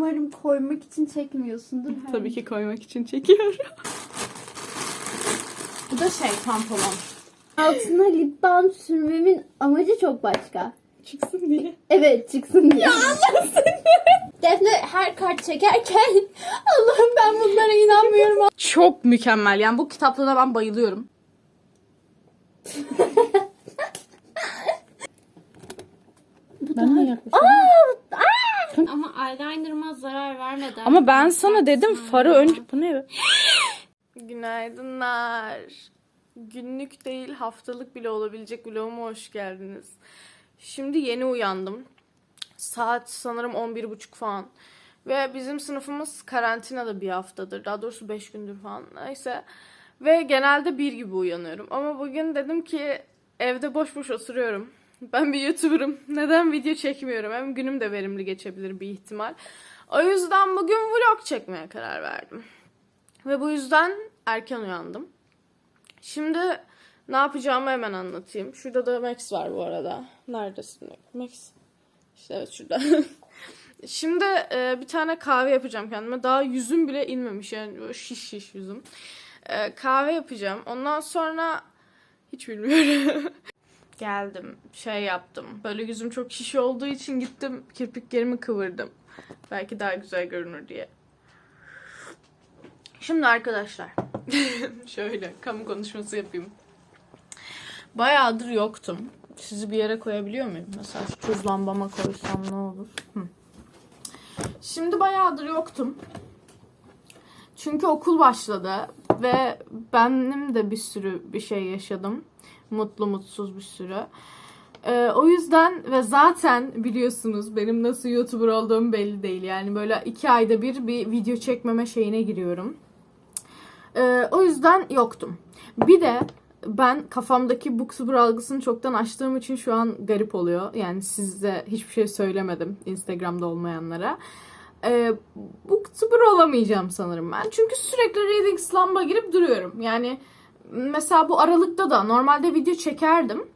Umarım koymak için çekmiyorsundur. Tabii ki koymak için çekiyorum. Bu da şey pantolon. Altına lip balm sürmemin amacı çok başka. Çıksın diye. Evet çıksın diye. Defne her kart çekerken Allah'ım ben bunlara inanmıyorum. Çok mükemmel. Yani bu kitaplara ben bayılıyorum. ben de yaklaşıyorum. Ama eyelinerıma zarar vermeden. Ama ben sana dedim farı önce... Bu ne? Günaydınlar. Günlük değil haftalık bile olabilecek vloguma hoş geldiniz. Şimdi yeni uyandım. Saat sanırım 11.30 falan. Ve bizim sınıfımız karantinada bir haftadır. Daha doğrusu 5 gündür falan. Neyse. Ve genelde bir gibi uyanıyorum. Ama bugün dedim ki evde boş boş oturuyorum. Ben bir YouTuber'ım. Neden video çekmiyorum? Hem günüm de verimli geçebilir bir ihtimal. O yüzden bugün vlog çekmeye karar verdim. Ve bu yüzden erken uyandım. Şimdi ne yapacağımı hemen anlatayım. Şurada da Max var bu arada. Neredesin Max? İşte evet şurada. Şimdi e, bir tane kahve yapacağım kendime. Daha yüzüm bile inmemiş yani şiş şiş yüzüm. E, kahve yapacağım. Ondan sonra hiç bilmiyorum. Geldim, şey yaptım. Böyle yüzüm çok şiş olduğu için gittim kirpiklerimi kıvırdım. Belki daha güzel görünür diye. Şimdi arkadaşlar. Şöyle kamu konuşması yapayım. Bayağıdır yoktum. Sizi bir yere koyabiliyor muyum? Mesela şu tuz lambama koysam ne olur? Hı. Şimdi bayağıdır yoktum. Çünkü okul başladı ve benim de bir sürü bir şey yaşadım. Mutlu mutsuz bir sürü. Ee, o yüzden ve zaten biliyorsunuz benim nasıl YouTuber olduğum belli değil. Yani böyle iki ayda bir bir video çekmeme şeyine giriyorum. Ee, o yüzden yoktum. Bir de ben kafamdaki booktuber algısını çoktan açtığım için şu an garip oluyor. Yani size hiçbir şey söylemedim Instagram'da olmayanlara. Ee, booktuber olamayacağım sanırım ben. Çünkü sürekli reading slum'a girip duruyorum. Yani mesela bu aralıkta da normalde video çekerdim.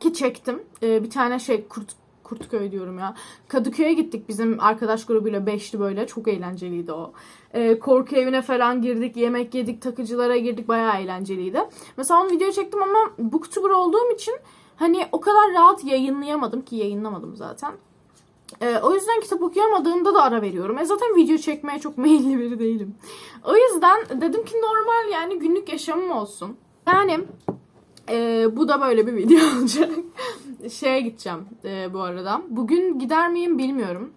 Ki çektim. Ee, bir tane şey kurt Kurtköy diyorum ya. Kadıköy'e gittik bizim arkadaş grubuyla beşli böyle. Çok eğlenceliydi o. Ee, korku evine falan girdik. Yemek yedik. Takıcılara girdik. Bayağı eğlenceliydi. Mesela onu video çektim ama booktuber olduğum için hani o kadar rahat yayınlayamadım ki yayınlamadım zaten. Ee, o yüzden kitap okuyamadığımda da ara veriyorum. E zaten video çekmeye çok meyilli biri değilim. O yüzden dedim ki normal yani günlük yaşamım olsun. Yani e, bu da böyle bir video olacak. Şeye gideceğim e, bu arada. Bugün gider miyim bilmiyorum.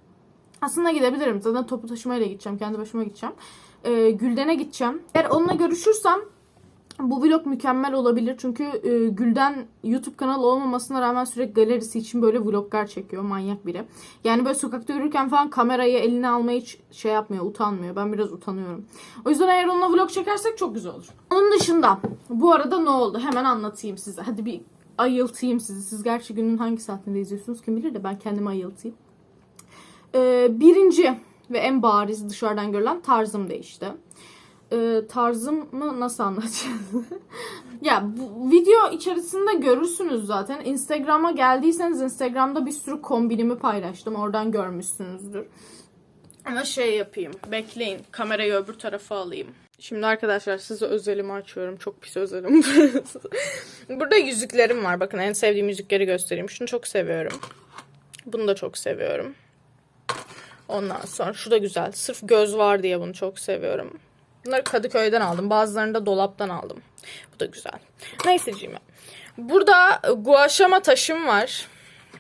Aslında gidebilirim. Zaten topu taşımayla gideceğim. Kendi başıma gideceğim. E, Gülden'e gideceğim. Eğer onunla görüşürsem bu vlog mükemmel olabilir. Çünkü e, Gülden YouTube kanalı olmamasına rağmen sürekli galerisi için böyle vloglar çekiyor. Manyak biri. Yani böyle sokakta yürürken falan kamerayı eline almayı hiç şey yapmıyor, utanmıyor. Ben biraz utanıyorum. O yüzden eğer onunla vlog çekersek çok güzel olur. Onun dışında bu arada ne oldu? Hemen anlatayım size. Hadi bir ayıltayım sizi. Siz gerçi günün hangi saatinde izliyorsunuz kim bilir de ben kendimi ayıltayım. Ee, birinci ve en bariz dışarıdan görülen tarzım değişti e, tarzımı nasıl anlatacağız? ya bu video içerisinde görürsünüz zaten. Instagram'a geldiyseniz Instagram'da bir sürü kombinimi paylaştım. Oradan görmüşsünüzdür. Ama şey yapayım. Bekleyin. Kamerayı öbür tarafa alayım. Şimdi arkadaşlar size özelimi açıyorum. Çok pis özelim. Burada yüzüklerim var. Bakın en sevdiğim yüzükleri göstereyim. Şunu çok seviyorum. Bunu da çok seviyorum. Ondan sonra şu da güzel. Sırf göz var diye bunu çok seviyorum. Bunları Kadıköy'den aldım. Bazılarını da dolaptan aldım. Bu da güzel. Neyseciğim. Burada guaşama taşım var.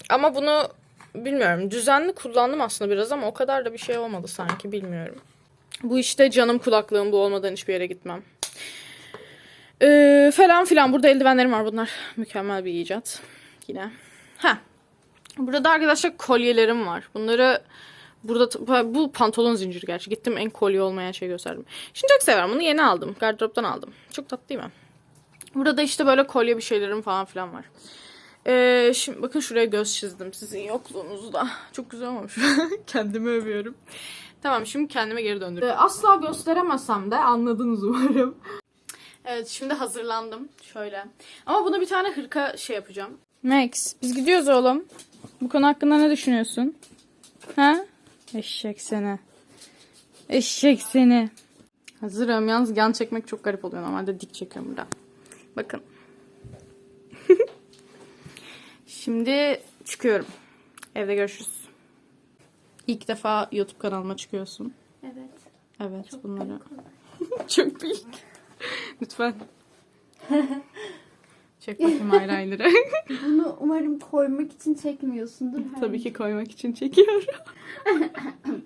Ama bunu bilmiyorum. Düzenli kullandım aslında biraz ama o kadar da bir şey olmadı sanki. Bilmiyorum. Bu işte canım kulaklığım. Bu olmadan hiçbir yere gitmem. Ee, falan filan. Burada eldivenlerim var. Bunlar mükemmel bir icat. Yine. Ha. Burada arkadaşlar kolyelerim var. Bunları Burada bu pantolon zinciri gerçi. Gittim en kolye olmayan şey gösterdim. Şimdi çok severim. Bunu yeni aldım. Gardıroptan aldım. Çok tatlı değil mi? Burada işte böyle kolye bir şeylerim falan filan var. Ee, şimdi bakın şuraya göz çizdim sizin yokluğunuzda. Çok güzel olmuş. Kendimi övüyorum. Tamam şimdi kendime geri döndüm. Ee, asla gösteremesem de anladınız umarım. Evet şimdi hazırlandım. Şöyle. Ama buna bir tane hırka şey yapacağım. Max biz gidiyoruz oğlum. Bu konu hakkında ne düşünüyorsun? Ha? Eşek seni. Eşek seni. Hazırım. Yalnız yan çekmek çok garip oluyor. Normalde dik çekiyorum burada. Bakın. Şimdi çıkıyorum. Evde görüşürüz. İlk defa YouTube kanalıma çıkıyorsun. Evet. Evet bunları. çok büyük. Lütfen. Çek bakayım eyeliner'ı. Bunu umarım koymak için çekmiyorsundur. Tabii ki koymak için çekiyorum.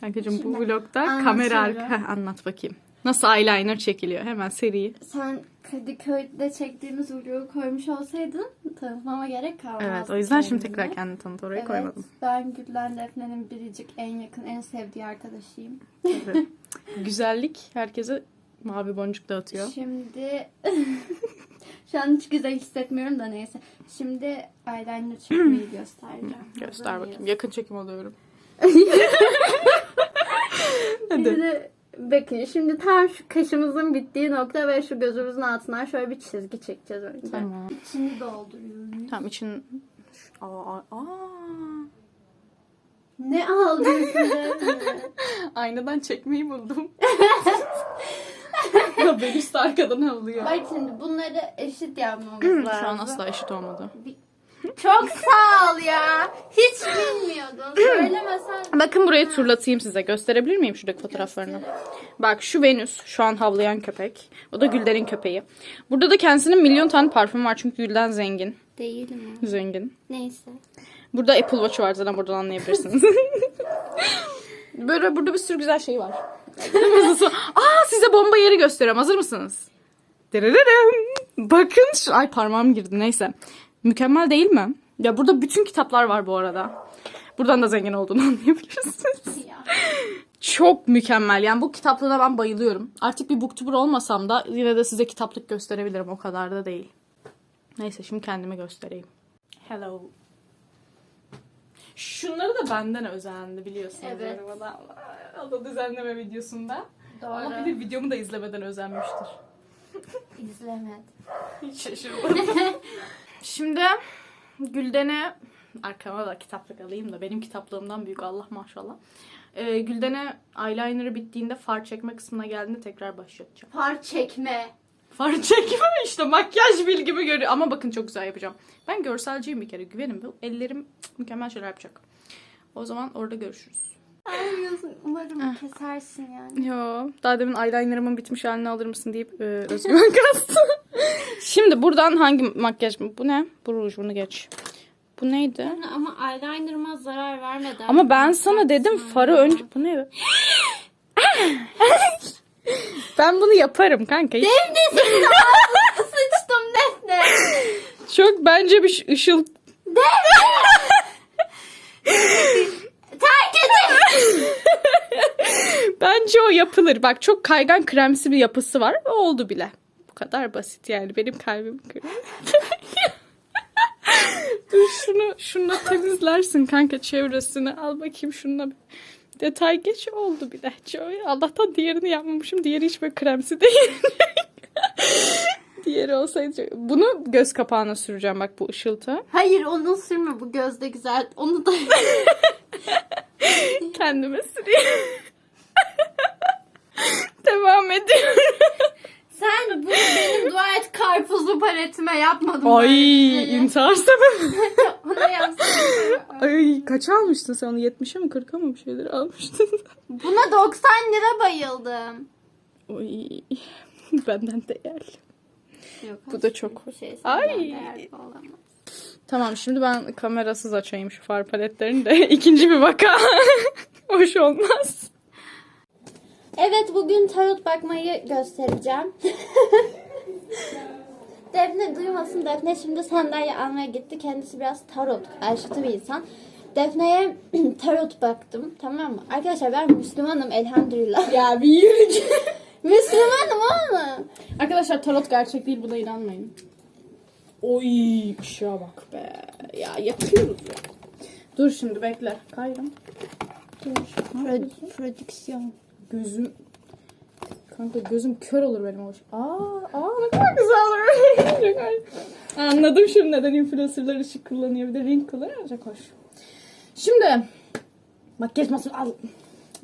Kankacığım bu vlogda kamera anlatıyorum. arka Heh, anlat bakayım. Nasıl eyeliner çekiliyor? Hemen seri. Sen Kadıköy'de çektiğimiz vlogu koymuş olsaydın tanıtmama gerek kalmazdı. Evet o yüzden şimdi tekrar kendini tanıt oraya Evet, koymadım. ben Gülden Defne'nin biricik, en yakın, en sevdiği arkadaşıyım. Güzellik herkese mavi boncuk dağıtıyor. Şimdi şu an hiç güzel hissetmiyorum da neyse. Şimdi eyeliner çekmeyi göstereceğim. Göster Hazır bakayım. mıyız? Yakın çekim alıyorum. Hadi. Şimdi bakın şimdi tam şu kaşımızın bittiği nokta ve şu gözümüzün altından şöyle bir çizgi çekeceğiz önce. Tamam. İçini dolduruyorum. Tamam için... Aa, aa. Ne Defne? Aynadan çekmeyi buldum. ben üstü arkadan alıyor. Bak şimdi bunları eşit yapmamız lazım. Şu an asla eşit olmadı. Çok sağ ol ya. Hiç bilmiyordun. Söylemesen. Bakın burayı turlatayım size. Gösterebilir miyim şuradaki fotoğraflarını? Bak şu Venüs. Şu an havlayan köpek. O da Gülden'in köpeği. Burada da kendisinin milyon tane parfüm var. Çünkü Gülden zengin. Değil mi? Zengin. Neyse. Burada Apple Watch var zaten buradan anlayabilirsiniz. Böyle burada bir sürü güzel şey var. Aa size bomba yeri gösteriyorum. Hazır mısınız? Dırırırım. Bakın şu... Ay parmağım girdi neyse. Mükemmel değil mi? Ya burada bütün kitaplar var bu arada. Buradan da zengin olduğunu anlayabilirsiniz. Ya. Çok mükemmel. Yani bu kitaplığına ben bayılıyorum. Artık bir booktuber olmasam da yine de size kitaplık gösterebilirim. O kadar da değil. Neyse şimdi kendime göstereyim. Hello. Şunları da benden özendi biliyorsunuz. Evet. benim adam. O da düzenleme videosunda. Ama Doğru. bir de videomu da izlemeden özenmiştir. İzlemedim. Hiç şaşırmadım. Şimdi Gülden'e arkama da kitaplık alayım da benim kitaplığımdan büyük Allah maşallah. Ee, Gülden'e eyeliner'ı bittiğinde far çekme kısmına geldiğinde tekrar başlatacağım. Far çekme. Far çekme işte makyaj bilgimi görüyor. Ama bakın çok güzel yapacağım. Ben görselciyim bir kere güvenin. Bu ellerim mükemmel şeyler yapacak. O zaman orada görüşürüz. Ağlıyorsun. Umarım kesersin yani. Yo, daha demin eyeliner'ımın bitmiş halini alır mısın deyip e, özgüven kastı. Şimdi buradan hangi makyaj mı? Bu ne? Bu ruj bunu geç. Bu neydi? Ama eyelinerıma zarar vermeden. Ama ben sana dedim farı önce... Bu ne? be? ben bunu yaparım kanka. Hiç- Sıçtım Defne. Çok bence bir ışıl... Terk edin. Bence o yapılır. Bak çok kaygan kremsi bir yapısı var. O oldu bile. Bu kadar basit yani. Benim kalbim kırıyor. Dur şunu şununla temizlersin kanka çevresini. Al bakayım şununla bir detay geç oldu bile. Çok- Allah'tan diğerini yapmamışım. Diğeri hiç böyle kremsi değil. Diğeri olsaydı. Bunu göz kapağına süreceğim bak bu ışıltı. Hayır onu sürme bu gözde güzel. Onu da Kendime süreyim. Devam ediyorum. Sen bu benim dua et karpuzlu paletime yapmadın. Ay şeyi. intihar sebebi. Ona yapsana. Ay kaç almıştın sen onu 70'e mi 40'a mı bir şeyler almıştın? Buna 90 lira bayıldım. Oy benden değerli. Yok, Bu da çok şey Ay. Tamam şimdi ben kamerasız açayım şu far paletlerini de ikinci bir vaka. Hoş olmaz. Evet bugün tarot bakmayı göstereceğim. Defne duymasın. Defne şimdi sandalye almaya gitti. Kendisi biraz tarot karşıtı bir insan. Defne'ye tarot baktım. Tamam mı? Arkadaşlar ben Müslümanım elhamdülillah. Ya bir yürü Müslümanım oğlum. Arkadaşlar tarot gerçek değil buna inanmayın. Oy ışığa bak be. Ya yapıyoruz ya. Dur şimdi bekle. Kaydım. Pro- prodüksiyon. Gözüm Kanka gözüm kör olur benim o. Aa, aa ne kadar güzel olur. Hoş. Anladım şimdi neden influencerlar ışık kullanıyor. Bir de renk kullanıyor. Çok hoş. Şimdi Makyaj masası al.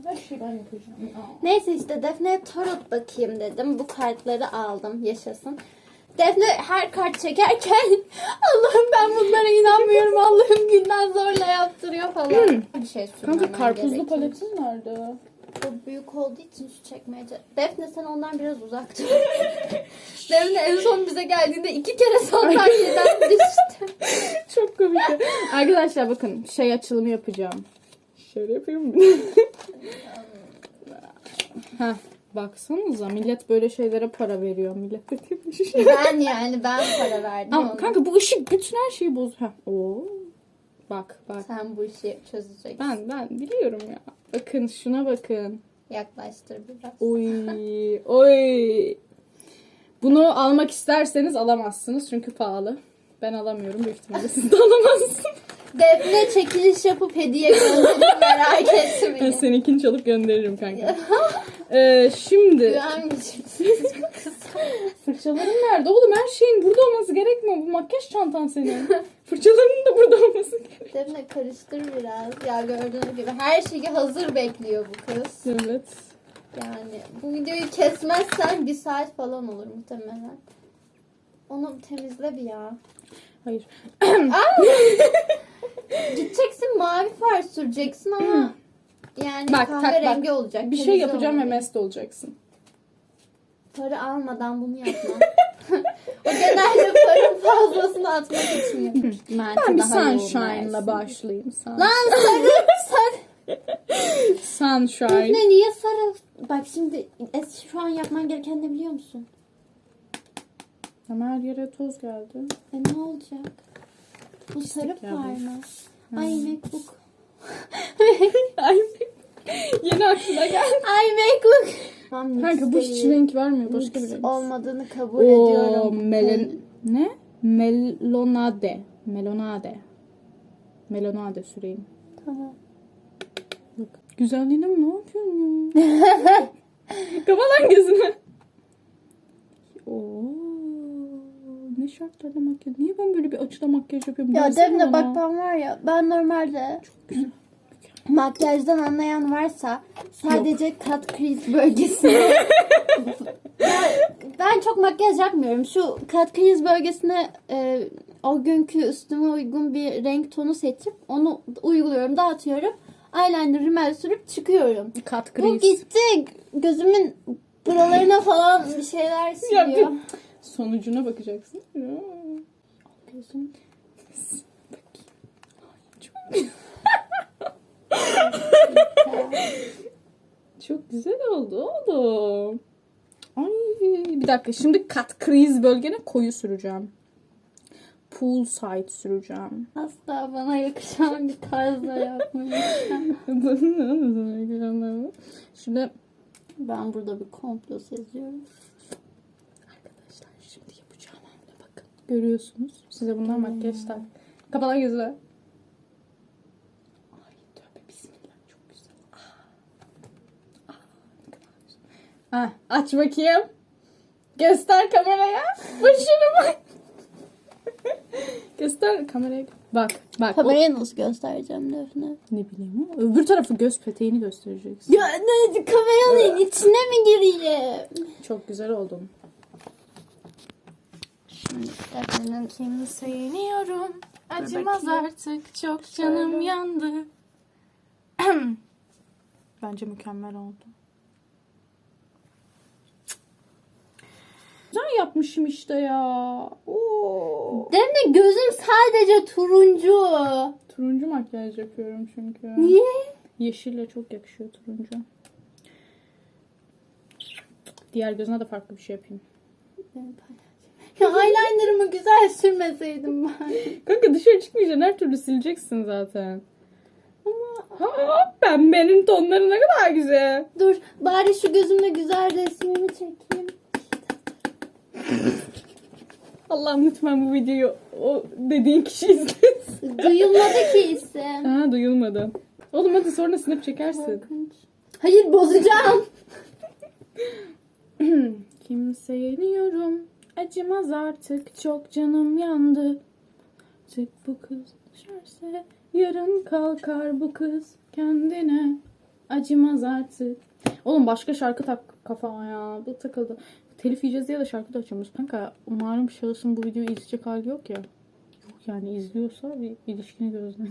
Her şeyi ben yapacağım. Neyse işte Defne'ye tarot bakayım dedim. Bu kartları aldım. Yaşasın. Defne her kart çekerken Allah'ım ben bunlara inanmıyorum. Allah'ım günden zorla yaptırıyor falan. Bir şey Kanka karpuzlu paletin nerede? O büyük olduğu için şu çekmece. Defne sen ondan biraz uzak dur. Defne en son bize geldiğinde iki kere sandalyeden düştü. Çok komik. Arkadaşlar bakın şey açılımı yapacağım. Şöyle yapayım mı? Heh, baksanıza millet böyle şeylere para veriyor. Millet de demiş. ben yani ben para verdim Ama ona. kanka bu ışık bütün her şeyi boz. Heh. Oo. Bak bak. Sen bu işi çözeceksin. Ben ben biliyorum ya. Bakın şuna bakın. Yaklaştır biraz. Oy oy. Bunu almak isterseniz alamazsınız çünkü pahalı. Ben alamıyorum büyük ihtimalle siz de alamazsınız. Defne çekiliş yapıp hediye gönderir merak Ben etmeyin. seninkini çalıp gönderirim kanka. Ee, şimdi kıza. Fırçaların nerede? Oğlum her şeyin burada olması gerekmiyor. Bu makyaj çantan senin. Fırçaların da burada olması gerekiyor. Defne karıştır biraz. Ya gördüğünüz gibi her şeyi hazır bekliyor bu kız. Evet. Yani bu videoyu kesmezsen bir saat falan olur muhtemelen. Onu temizle bir ya. Hayır. Gideceksin mavi far süreceksin ama yani Bak, tak, kahverengi olacak. Bir şey yapacağım ve olmayacak. mest olacaksın. Para almadan bunu yapma. o genelde paranın fazlasını atmak için yapıyor. Ben bir sunshine'la başlayayım. Sun. Lan sarı sarı. Sunshine. Defne niye sarı? Bak şimdi es- şu an yapman gereken ne biliyor musun? Ama her yere toz geldi. E ne olacak? Bu sarı ya bu. far mı? Ay MacBook. Ay yeni aklına geldi. Ay MacBook. Tamam, Kanka bu hiç renk vermiyor. Başka bir renk. olmadığını kabul Oo, ediyorum. melen... Ne? Melonade. Melonade. Melonade süreyim. Tamam. Bak. Güzelliğine mi? Ne yapıyorsun ya? Kapa lan gözünü. Oo. Ne şartlarla makyaj? Niye ben böyle bir açıda makyaj yapıyorum? Ya Dersene Defne bana. bak ben var ya ben normalde makyajdan anlayan varsa sadece kat kriz bölgesine ben, çok makyaj yapmıyorum. Şu kat kriz bölgesine e, o günkü üstüme uygun bir renk tonu seçip onu uyguluyorum, dağıtıyorum. Eyeliner, rimel sürüp çıkıyorum. Kat Bu kriz. gitti gözümün buralarına falan bir şeyler siliyor. bir- Sonucuna bakacaksın. Ya. Gözüm. Çok güzel oldu oğlum. Ay bir dakika şimdi kat kriz bölgene koyu süreceğim. Poolside süreceğim. Asla bana yakışan bir tarzda yapmayı. Şimdi Ben burada bir komplo seziyorum. arkadaşlar şimdi yapacağım hamle bakın. Görüyorsunuz. Size bundan makyaj tak. Kapa lan gözünü. Ay tövbe bismillah çok güzel. Ah. Ah, ne kadar güzel. Ah, aç bakayım. Göster kameraya. Başını bak. Göster kameraya. Bak bak. o- Kamerayı nasıl göstereceğim Defne? Ne bileyim ama öbür tarafı göz peteğini göstereceksin. Ya ne kameranın içine mi gireyim? Çok güzel oldun. Şimdi Defne'nin Kimse yeniyorum. Acımaz artık. Çok canım yandı. Bence mükemmel oldu. Güzel yapmışım işte ya. Oo. Defne gözüm sadece turuncu. Turuncu makyaj yapıyorum çünkü. Niye? Yeşille çok yakışıyor turuncu. Diğer gözüne de farklı bir şey yapayım. Ya eyelinerımı güzel sürmeseydim ben. Kanka dışarı çıkmayacaksın her türlü sileceksin zaten. Ama ha, pembenin tonları ne kadar güzel. Dur bari şu gözümle güzel resmimi çekeyim. Allah'ım lütfen bu videoyu o dediğin kişi izlesin. Duyulmadı ki isim. Ha duyulmadı. Oğlum hadi sonra snap çekersin. Korkunç. Hayır bozacağım. Kimse yeniyorum. Acımaz artık çok canım yandı. Tık bu kız düşerse yarın kalkar bu kız. kendine acımaz artık. Oğlum başka şarkı tak kafama ya. Bu takıldı. Telif yiyeceğiz diye de şarkı da açamıyoruz. Kanka umarım şahısın bu videoyu izleyecek hali yok ya. Yok yani izliyorsa bir ilişkini gözden.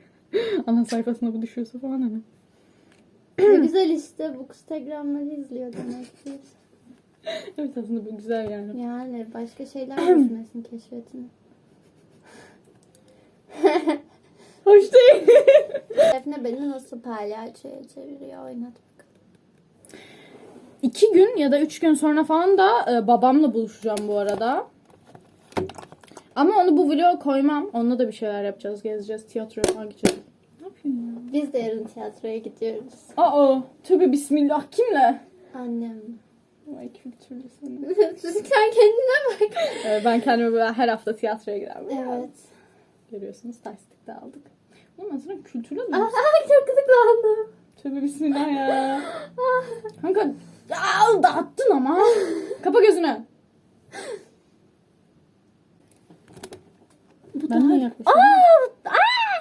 Ana sayfasında bu düşüyorsa falan hani. ne güzel işte bu Instagram'ları izliyor demek ki. Evet aslında bu güzel yani. Yani başka şeyler düşünmesin keşfetini. Hoş değil. Defne beni nasıl palyaçoya çeviriyor oynat. İki gün ya da üç gün sonra falan da e, babamla buluşacağım bu arada. Ama onu bu vloga koymam. Onunla da bir şeyler yapacağız. Gezeceğiz. Tiyatroya falan gideceğiz. Ne yapıyorsun ya? Biz de yarın tiyatroya gidiyoruz. Aa, tövbe bismillah. Kimle? Annem. Ay kültürlü seni. Sen kendine bak. Ee, ben kendime böyle her hafta tiyatroya giderim. Evet. Görüyorsunuz terslik de aldık. Ben sana kültürlü mü? Aa, çok gıdıklandım. Tövbe bismillah ya. Kanka ya, dağıttın ama. Kapa gözünü. Bu Ben daha... yaklaşıyorum.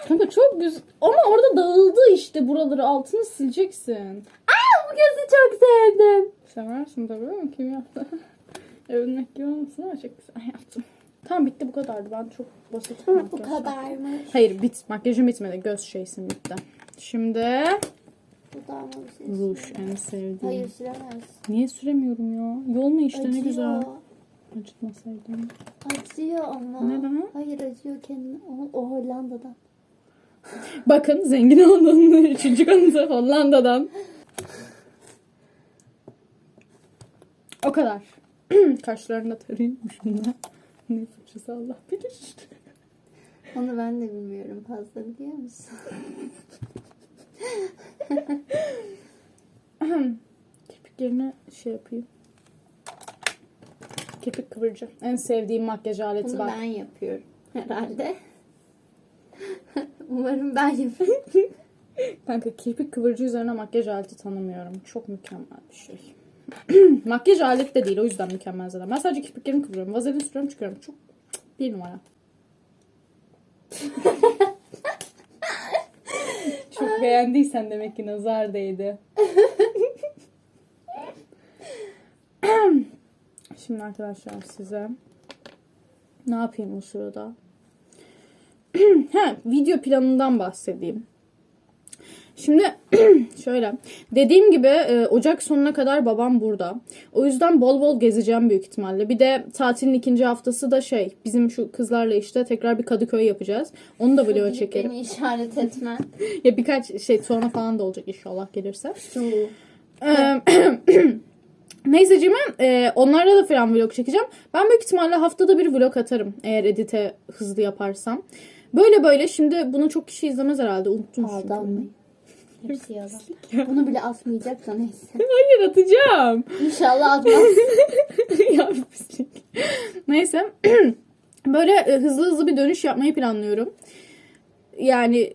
Kanka çok güzel. Ama orada dağıldı işte buraları. Altını sileceksin. Aa, bu gözü çok sevdim. Seversin tabii ama kim yaptı? Övünmek gibi olmasın ama çok güzel yaptım. Tamam bitti bu kadardı. Ben çok basit bir Bu kadarmış. Hayır bit. Makyajım bitmedi. Göz şeysim bitti. Şimdi ruj en sevdiğim. Hayır süremez. Niye süremiyorum ya? Yol mu işte ne Acıyor. güzel. Acıtmasaydım. Acıyor ama. Neden? Hayır acıyor kendini. O, o Hollanda'dan. Bakın zengin olduğunun üçüncü konusu Hollanda'dan. O kadar. Kaşlarını da tarayayım şundan. Ne fırçası Allah bilir. Onu ben de bilmiyorum fazla biliyor musun? Kirpiklerine şey yapayım. Kirpik kıvırcı. En sevdiğim makyaj aleti Bunu bak. ben yapıyorum herhalde. Umarım ben yapayım. Kanka kirpik kıvırcı üzerine makyaj aleti tanımıyorum. Çok mükemmel bir şey. makyaj aleti de değil o yüzden mükemmel zaten. Ben sadece kirpiklerimi kıvırıyorum. Vazelin sürüyorum çıkıyorum. Çok bir numara. Çok beğendiysen demek ki nazar değdi. Şimdi arkadaşlar size ne yapayım o sırada? ha, video planından bahsedeyim. Şimdi şöyle dediğim gibi e, Ocak sonuna kadar babam burada. O yüzden bol bol gezeceğim büyük ihtimalle. Bir de tatilin ikinci haftası da şey bizim şu kızlarla işte tekrar bir Kadıköy yapacağız. Onu da Gidip çekerim. Beni işaret etmen. Ya birkaç şey sonra falan da olacak inşallah gelirse. Neyse e, onlarla da falan vlog çekeceğim. Ben büyük ihtimalle haftada bir vlog atarım eğer edite hızlı yaparsam. Böyle böyle şimdi bunu çok kişi izlemez herhalde. Unuttum. Aldanmayın. Hepsi yalan. Bunu bile asmayacak da neyse. Hayır atacağım. İnşallah atmaz. ya bir pislik. Neyse. Böyle e, hızlı hızlı bir dönüş yapmayı planlıyorum. Yani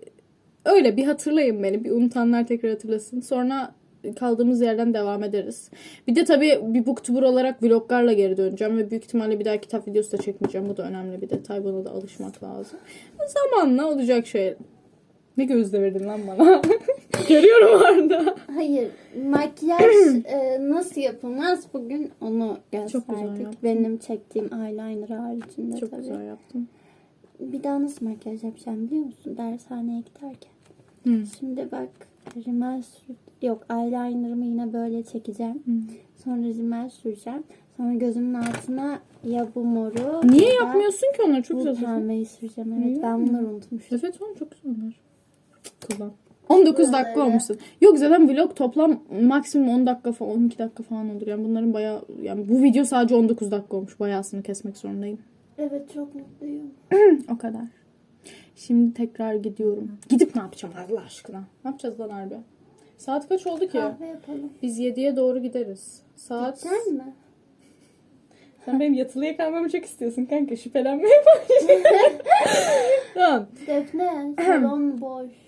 öyle bir hatırlayın beni. Bir unutanlar tekrar hatırlasın. Sonra kaldığımız yerden devam ederiz. Bir de tabii bir booktuber olarak vloglarla geri döneceğim ve büyük ihtimalle bir daha kitap videosu da çekmeyeceğim. Bu da önemli bir detay. Buna da alışmak lazım. Zamanla olacak şey. Ne gözle verdin lan bana? Görüyorum orada. Hayır. Makyaj e, nasıl yapılmaz bugün onu Çok güzel gösterdik. yaptın. Benim çektiğim eyeliner haricinde Çok tabii. güzel yaptın. Bir daha nasıl makyaj yapacağım biliyor musun? Dershaneye giderken. Hı. Şimdi bak rimel sür... Yok eyelinerımı yine böyle çekeceğim. Sonra rimel süreceğim. Sonra gözümün altına ya bu moru Niye ya da yapmıyorsun ki onları? Çok bu güzel. pembeyi süreceğim. Evet Niye? ben bunları unutmuşum. Evet oğlum çok güzel onlar. Kullan. 19 dakika olmuşsun. Yok zaten vlog toplam maksimum 10 dakika falan 12 dakika falan olur. Yani bunların bayağı yani bu video sadece 19 dakika olmuş. Bayağısını kesmek zorundayım. Evet çok mutluyum. O kadar. Şimdi tekrar gidiyorum. Gidip ne yapacağım Allah aşkına? Ne yapacağız lan harbi? Saat kaç oldu ki? Kahve yapalım. Biz 7'ye doğru gideriz. Saat... Sen mi? Sen benim yatılıya kalmamı çok istiyorsun kanka. Şüphelenmeye başladın. tamam. Defne salon boş.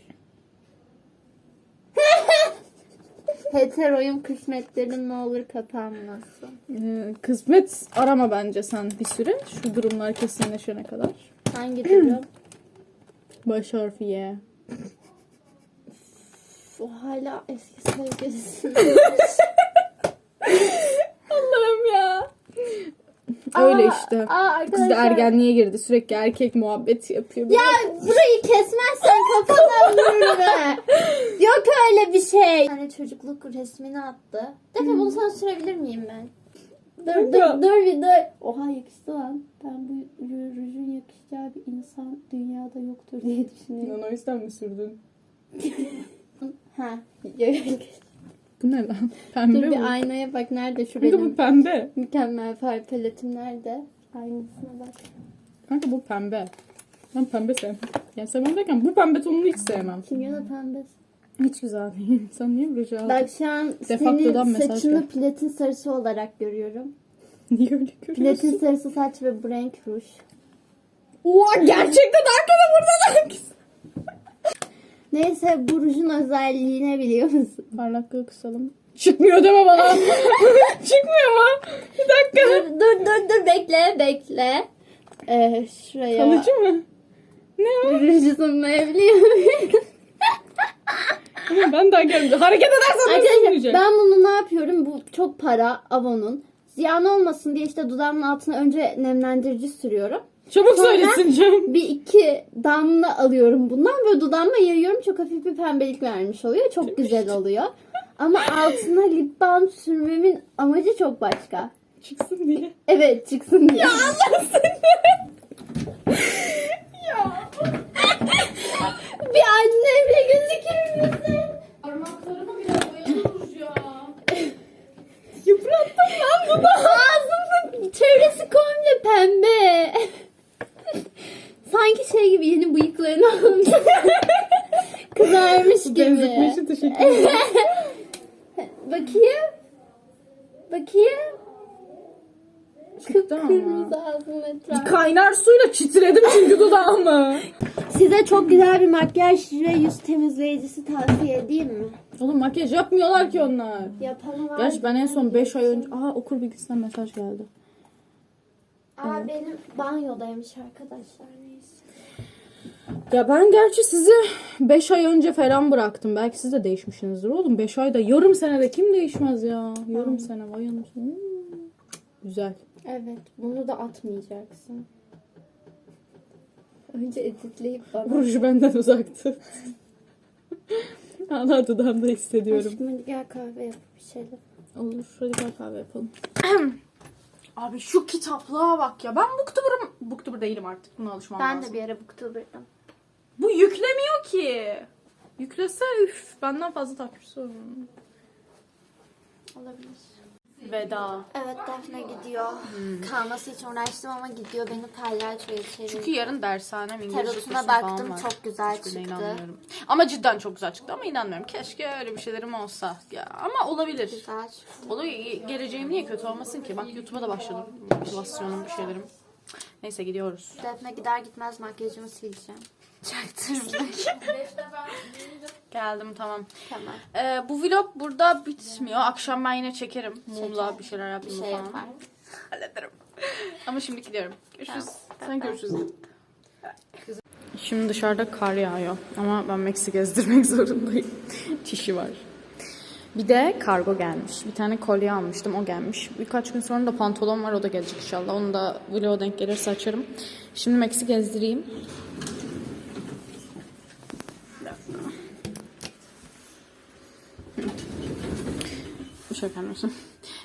Heteroyum kısmetlerin ne olur kapanmasın. Ee, kısmet arama bence sen bir süre. Şu durumlar kesinleşene kadar. Hangi durum? Baş harfi Y. o hala eski sevgilisi. Öyle Aa, işte. aa, Kız da ergenliğe girdi. Sürekli erkek muhabbeti yapıyor. Ya burayı kesmezsen kafadan vururum. Yok öyle bir şey. Tane çocukluk resmini attı. Defa bunu sana sürebilir miyim ben? Dur dur dur bir dur. Oha yakıştı lan. Ben bu ru- rujun yakışacağı bir insan dünyada yoktur diye düşünüyorum. o yüzden mi sürdün? Ha. Bu ne lan? Pembe dur bir aynaya bak nerede şu Kanka bu benim pembe. mükemmel far paletim nerede? Aynısına bak. Kanka bu pembe. Ben pembe sevmem. Yani sevmem derken bu pembe tonunu hiç sevmem. Kimyada pembesi. Hiç güzel değil. Sen niye ruj aldın? Bak şu an Defaktodan senin mesaj saçını gel. platin sarısı olarak görüyorum. Niye öyle Platin görüyorsun? sarısı saç ve bu renk ruj. Oha gerçekten arkada burada da. Neyse bu rujun özelliği ne biliyor musun? Parlaklığı kısalım. Çıkmıyor deme bana. Çıkmıyor mu? Bir dakika. dur dur dur dur bekle bekle. Ee, şuraya Kalıcı mı? Ne o? ruju sunmayabiliyor muyum? Ama ben daha gelmedim. Hareket edersen Arkadaşlar olmayacak? ben bunu ne yapıyorum? Bu çok para Avon'un. Ziyan olmasın diye işte dudağımın altına önce nemlendirici sürüyorum. Çabuk Sonra- söylesin canım. Bir damla alıyorum bundan ve dudağıma yayıyorum. Çok hafif bir pembelik vermiş oluyor. Çok güzel oluyor. Ama altına lip balm sürmemin amacı çok başka. Çıksın diye. Evet çıksın diye. Allah seni. ya. bir anne bile gözükür müsün? Parmaklarımı bile boyadınız ya. Yıprattım lan bunu. Ağzımın çevresi komple pembe. Sanki şey gibi yeni bıyıklarını almış. Kızarmış gibi. için teşekkür ederim. Bakayım. Bakayım. Çıktı ama. Kıpkırmızı ağzının etrafı. Kaynar suyla çitledim çünkü dudağımı. Size çok güzel bir makyaj ve yüz temizleyicisi tavsiye edeyim mi? Oğlum makyaj yapmıyorlar ki onlar. Yapalım var. Gerçi ben en son 5 ay önce... Aa okul bilgisinden mesaj geldi. Aa benim banyodaymış arkadaşlar neyse. Ya ben gerçi sizi 5 ay önce falan bıraktım. Belki siz de değişmişsinizdir oğlum. 5 ayda yarım senede kim değişmez ya? Yarım sene vay anasını. Hmm. Güzel. Evet bunu da atmayacaksın. Önce editleyip bana. Ruju benden uzaktı. Hala dudağımda hissediyorum. Aşkım hadi gel kahve yap bir şeyler. Olur. Hadi gel kahve yapalım. Abi şu kitaplığa bak ya. Ben booktuber'ım. Booktuber değilim artık. Buna alışmam Ben lazım. de bir ara booktuber'dım. Bu yüklemiyor ki. Yüklese üf. Benden fazla takipçisi olur. Olabilir. Veda. Evet Defne gidiyor. Kalması için uğraştım ama gidiyor. Beni palyaçoya çevirdi. Çünkü yarın dershanem İngilizce Tarotuna baktım çok güzel Hiçbirine çıktı. inanmıyorum. Ama cidden çok güzel çıktı ama inanmıyorum. Keşke öyle bir şeylerim olsa. Ya ama olabilir. Güzel çıktı. Olur geleceğim niye kötü olmasın ki? Bak YouTube'a da başladım. Motivasyonum bir şeylerim. Neyse gidiyoruz. Defne gider gitmez makyajımı sileceğim. Çaktırma. Geldim tamam. tamam. Ee, bu vlog burada bitmiyor. Akşam ben yine çekerim. Mumla bir şeyler Bir yaptım şey falan. yapar. Hallederim. Ama şimdi gidiyorum. Görüşürüz. Sen görüşürüz. Şimdi dışarıda kar yağıyor. Ama ben Meksik gezdirmek zorundayım. Çişi var. Bir de kargo gelmiş. Bir tane kolye almıştım. O gelmiş. Birkaç gün sonra da pantolon var. O da gelecek inşallah. Onu da vloga denk gelirse açarım. Şimdi Meksik gezdireyim. Şaka mısın?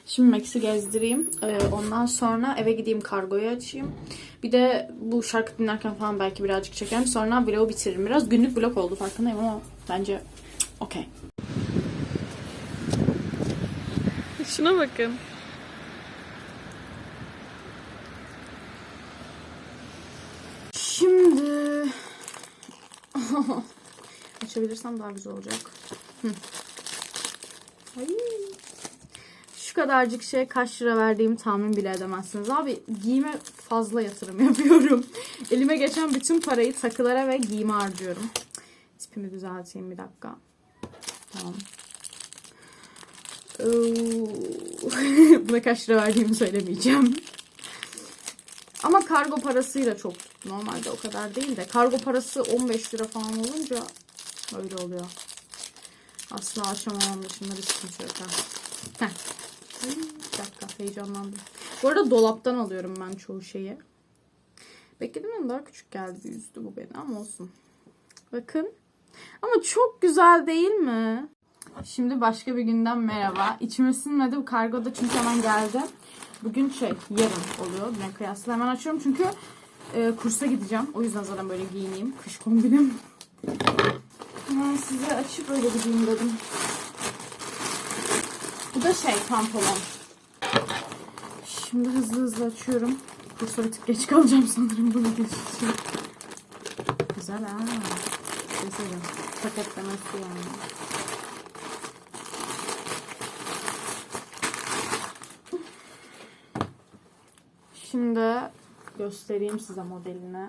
Şimdi Max'i gezdireyim. Ee, ondan sonra eve gideyim kargoyu açayım. Bir de bu şarkı dinlerken falan belki birazcık çekerim. Sonra vlogu bitiririm. Biraz günlük vlog oldu farkındayım ama bence okey. Şuna bakın. Şimdi açabilirsem daha güzel olacak. Hı. Ay. Şu kadarcık şey kaç lira verdiğimi tahmin bile edemezsiniz. Abi giyime fazla yatırım yapıyorum. Elime geçen bütün parayı takılara ve giyime harcıyorum. Tipimi düzelteyim bir dakika. Tamam. Buna kaç lira verdiğimi söylemeyeceğim. Ama kargo parasıyla çok. Normalde o kadar değil de. Kargo parası 15 lira falan olunca öyle oluyor. Asla dışında bir sıkıntı yok. Heh. Bir dakika heyecanlandım. Bu arada dolaptan alıyorum ben çoğu şeyi. Beklediğimden daha küçük geldi yüzdü bu beni ama olsun. Bakın. Ama çok güzel değil mi? Şimdi başka bir günden merhaba. İçime sinmedi bu kargoda çünkü hemen geldi. Bugün şey yarın oluyor. Ne kıyasla hemen açıyorum çünkü e, kursa gideceğim. O yüzden zaten böyle giyineyim. Kış kombinim. Hemen size açıp öyle gideyim dedim. Bu da şey pantolon. Şimdi hızlı hızlı açıyorum. Kursa bir tık geç kalacağım sanırım bunu geçeceğim. Güzel ha. Söyleyeyim. Paketlemesi yani. Şimdi göstereyim size modelini.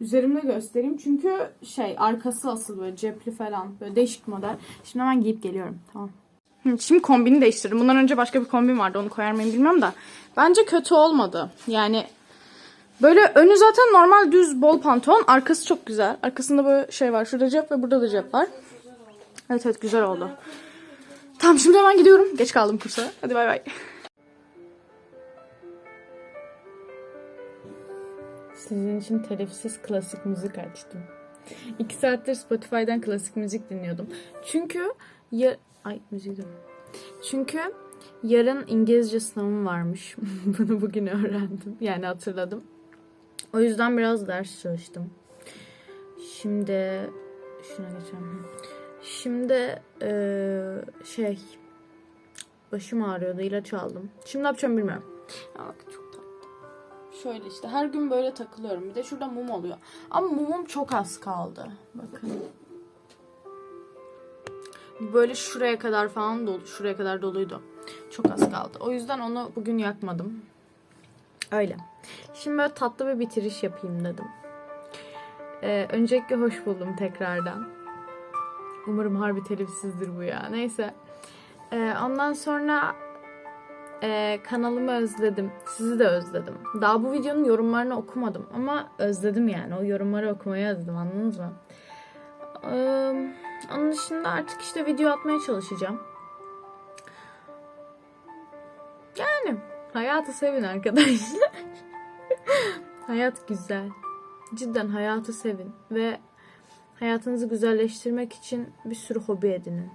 Üzerimde göstereyim çünkü şey arkası asıl böyle cepli falan böyle değişik model. Şimdi hemen giyip geliyorum tamam. Şimdi kombini değiştirdim. Bundan önce başka bir kombin vardı onu koyar mıyım bilmiyorum da. Bence kötü olmadı. Yani böyle önü zaten normal düz bol pantolon. Arkası çok güzel. Arkasında böyle şey var. Şurada cep ve burada da cep var. Evet evet güzel oldu. Tamam şimdi hemen gidiyorum. Geç kaldım kursa. Hadi bay bay. Sizin için telifsiz klasik müzik açtım. İki saattir Spotify'dan klasik müzik dinliyordum. Çünkü ya... Ay müzik. Çünkü yarın İngilizce sınavım varmış. Bunu bugün öğrendim. Yani hatırladım. O yüzden biraz ders çalıştım. Şimdi şuna geçelim. Şimdi eee, şey başım ağrıyordu ilaç aldım. Şimdi ne yapacağım bilmiyorum. Bak çok. Şöyle işte her gün böyle takılıyorum. Bir de şurada mum oluyor. Ama mumum çok az kaldı. Bakın. Böyle şuraya kadar falan dolu. Şuraya kadar doluydu. Çok az kaldı. O yüzden onu bugün yakmadım. Öyle. Şimdi böyle tatlı bir bitiriş yapayım dedim. Ee, öncelikle hoş buldum tekrardan. Umarım harbi telifsizdir bu ya. Neyse. Ee, ondan sonra e, kanalımı özledim. Sizi de özledim. Daha bu videonun yorumlarını okumadım ama özledim yani. O yorumları okumayı özledim anladınız mı? Ee, onun dışında artık işte video atmaya çalışacağım. Yani hayatı sevin arkadaşlar. Hayat güzel. Cidden hayatı sevin ve hayatınızı güzelleştirmek için bir sürü hobi edinin.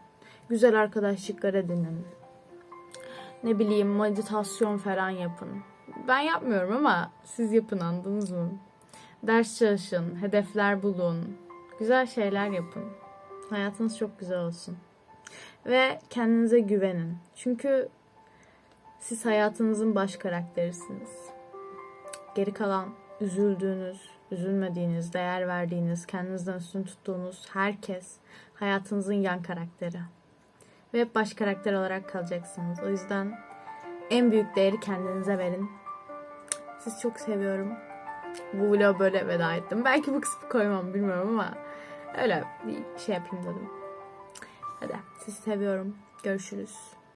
Güzel arkadaşlıklar edinin. Ne bileyim meditasyon falan yapın. Ben yapmıyorum ama siz yapın anladınız mı? Ders çalışın, hedefler bulun. Güzel şeyler yapın. Hayatınız çok güzel olsun. Ve kendinize güvenin. Çünkü siz hayatınızın baş karakterisiniz. Geri kalan üzüldüğünüz, üzülmediğiniz, değer verdiğiniz, kendinizden üstün tuttuğunuz herkes hayatınızın yan karakteri. Ve hep baş karakter olarak kalacaksınız. O yüzden en büyük değeri kendinize verin. Sizi çok seviyorum. Bu vlogu böyle veda ettim. Belki bu kısmı koymam bilmiyorum ama öyle bir şey yapayım dedim. Hadi sizi seviyorum. Görüşürüz.